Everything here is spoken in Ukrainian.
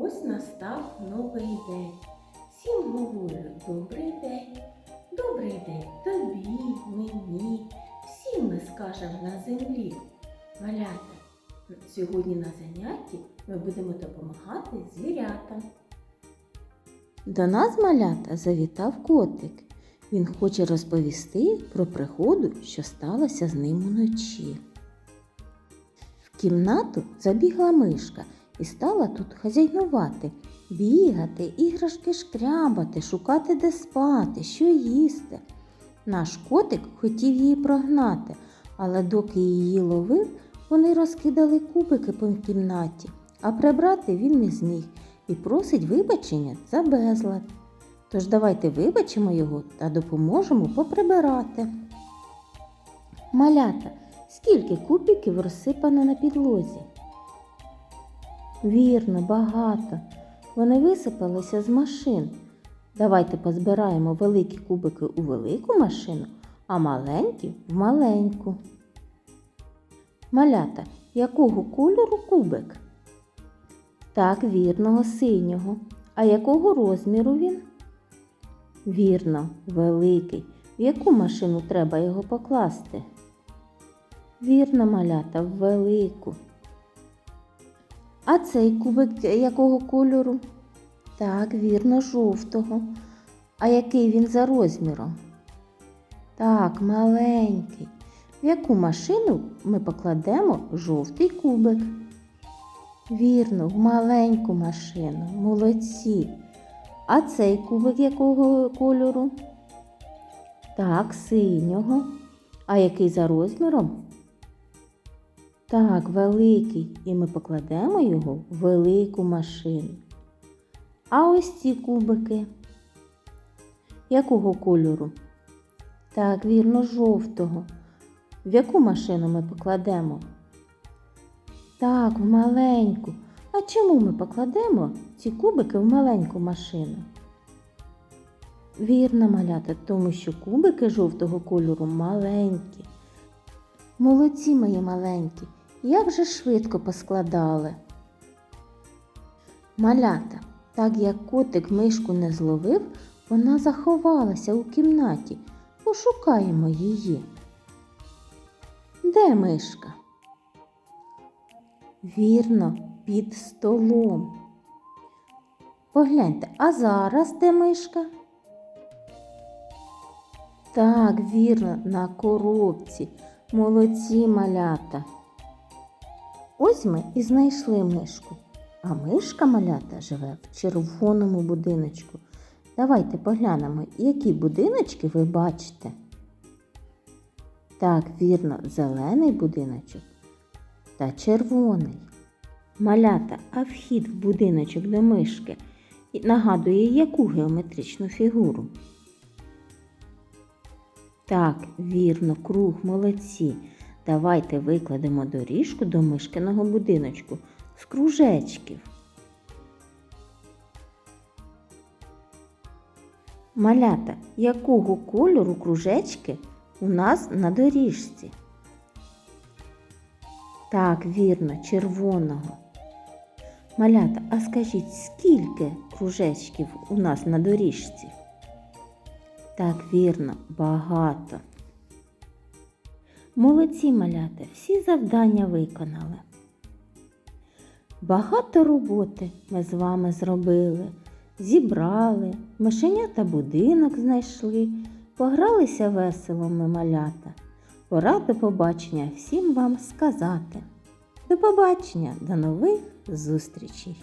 Ось настав новий день. Всім говорю добрий день. Добрий день тобі, мені. Всім ми скажемо на землі. Малята, сьогодні на занятті ми будемо допомагати звірятам. До нас малята завітав котик. Він хоче розповісти про пригоду, що сталося з ним уночі. В кімнату забігла мишка і стала тут хазяйнувати, бігати, іграшки шкрябати, шукати де спати, що їсти. Наш котик хотів її прогнати, але доки її ловив, вони розкидали кубики по кімнаті, а прибрати він не зміг і просить вибачення за безлад. Тож давайте вибачимо його та допоможемо поприбирати. Малята, скільки кубиків розсипано на підлозі? Вірно, багато. Вони висипалися з машин. Давайте позбираємо великі кубики у велику машину, а маленькі в маленьку. Малята, якого кольору кубик? Так, вірного синього. А якого розміру він? Вірно, великий. В яку машину треба його покласти? Вірно, малята, в велику. А цей кубик якого кольору? Так, вірно, жовтого. А який він за розміром? Так, маленький. В яку машину ми покладемо жовтий кубик? Вірно, в маленьку машину. Молодці. А цей кубик якого кольору? Так, синього. А який за розміром? Так, великий. І ми покладемо його в велику машину. А ось ці кубики. Якого кольору? Так, вірно, жовтого. В яку машину ми покладемо? Так, в маленьку. А чому ми покладемо ці кубики в маленьку машину? Вірно, малята, тому що кубики жовтого кольору маленькі. Молодці мої маленькі, як же швидко поскладали. Малята, так як котик мишку не зловив, вона заховалася у кімнаті. Пошукаємо її. Де мишка? Вірно, під столом. Погляньте, а зараз де мишка? Так, вірно, на коробці. Молодці малята. Ось ми і знайшли мишку. А мишка малята живе в червоному будиночку. Давайте поглянемо, які будиночки ви бачите. Так, вірно, зелений будиночок та червоний. Малята, а вхід в будиночок до мишки нагадує яку геометричну фігуру? Так, вірно, круг, молодці. Давайте викладемо доріжку до мишкиного будиночку з кружечків. Малята, якого кольору кружечки у нас на доріжці? Так, вірно, червоного. Малята, а скажіть, скільки кружечків у нас на доріжці? Так, вірно, багато. Молодці малята, всі завдання виконали. Багато роботи ми з вами зробили, зібрали, мишенята будинок знайшли, погралися весело ми малята. Пора до побачення всім вам сказати. До побачення, до нових зустрічей!